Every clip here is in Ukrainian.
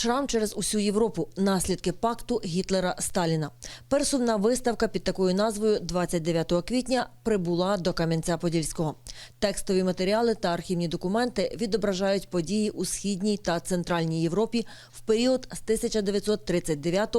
Шрам через усю Європу. Наслідки пакту Гітлера Сталіна. Пересувна виставка під такою назвою 29 квітня прибула до Кам'янця-Подільського. Текстові матеріали та архівні документи відображають події у східній та центральній Європі в період з 1939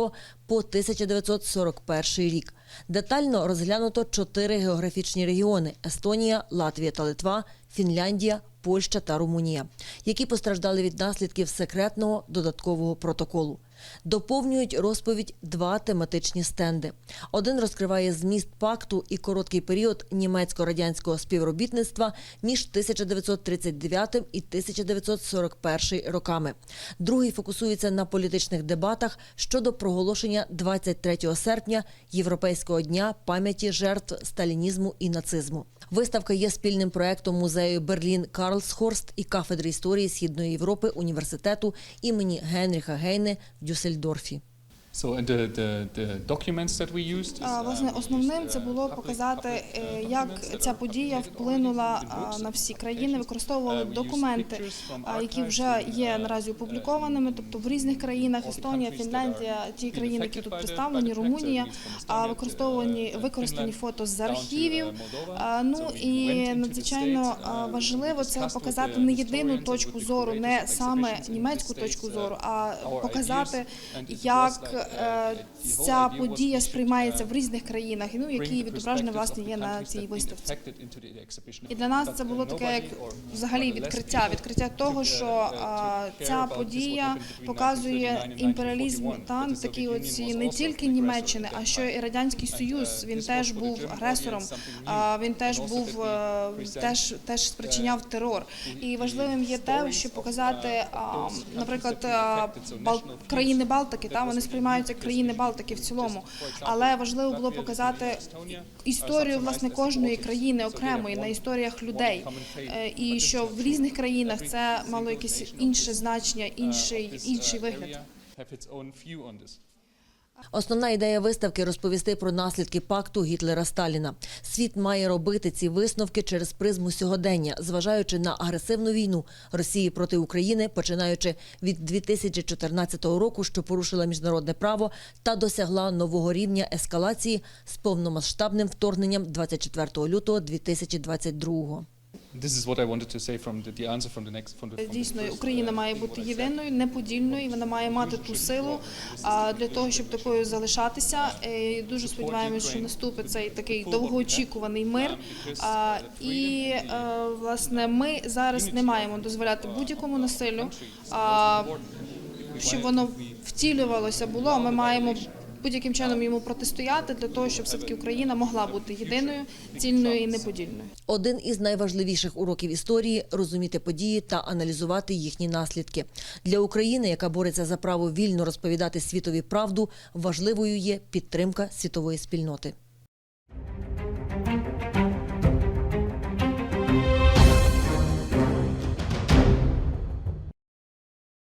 по 1941 рік. Детально розглянуто чотири географічні регіони: Естонія, Латвія та Литва, Фінляндія, Польща та Румунія, які постраждали від наслідків секретного додаткового протоколу. Доповнюють розповідь два тематичні стенди. Один розкриває зміст пакту і короткий період німецько-радянського співробітництва між 1939 і 1941 роками. Другий фокусується на політичних дебатах щодо проголошення 23 серпня Європейського дня пам'яті жертв сталінізму і нацизму. Виставка є спільним проектом музею Берлін Карлсхорст і кафедри історії Східної Європи університету імені Генріха Гейне в Дюссельдорфі. So and the, the, the documents that we used. is, uh, Власне, основним це uh, було показати, е, uh, як ця подія вплинула на всі країни. Використовували Uh, документи, які вже є uh, наразі uh, опублікованими, тобто в різних країнах Естонія, Фінляндія, ті країни, які тут представлені, Румунія, uh, використовані uh, використані фото з uh, архівів. Ну і надзвичайно uh, важливо це показати не єдину точку зору, не саме німецьку точку uh, зору, а показати, як uh, е, ця подія сприймається uh, в різних країнах, ну які відображені власне є на цій виставці. І для нас це uh, було таке як взагалі відкриття, відкриття того, що uh, ця подія показує імперіалізм 1941, та такі оці не тільки Німеччини, а що і радянський. Союз. Uh, Він теж був агресором. Він теж був теж теж спричиняв терор. І важливим є те, щоб показати, наприклад, а, країни Балтики. Та вони сприймаються як країни Балтики в цілому. Але важливо було показати історію власне кожної країни окремої на історіях людей. Е, І що в різних країнах це мало якесь інше значення, інший інший вигляд. Основна ідея виставки розповісти про наслідки пакту Гітлера Сталіна. Світ має робити ці висновки через призму сьогодення, зважаючи на агресивну війну Росії проти України, починаючи від 2014 року, що порушила міжнародне право та досягла нового рівня ескалації з повномасштабним вторгненням 24 лютого 2022 This is what I wanted to say from the, the answer from the next from the, from the Дійсно, first, Україна uh, має бути єдиною, неподільною. і Вона має мати ту силу а, для того, щоб такою залишатися. І дуже сподіваємося, що наступить цей такий довгоочікуваний мир. А, і е, власне ми зараз не маємо дозволяти будь-якому насиллю, а, щоб воно втілювалося було. Ми маємо будь-яким чином йому протистояти для того, щоб все таки Україна могла бути єдиною, цільною і неподільною. Один із найважливіших уроків історії розуміти події та аналізувати їхні наслідки. Для України, яка бореться за право вільно розповідати світові правду, важливою є підтримка світової спільноти.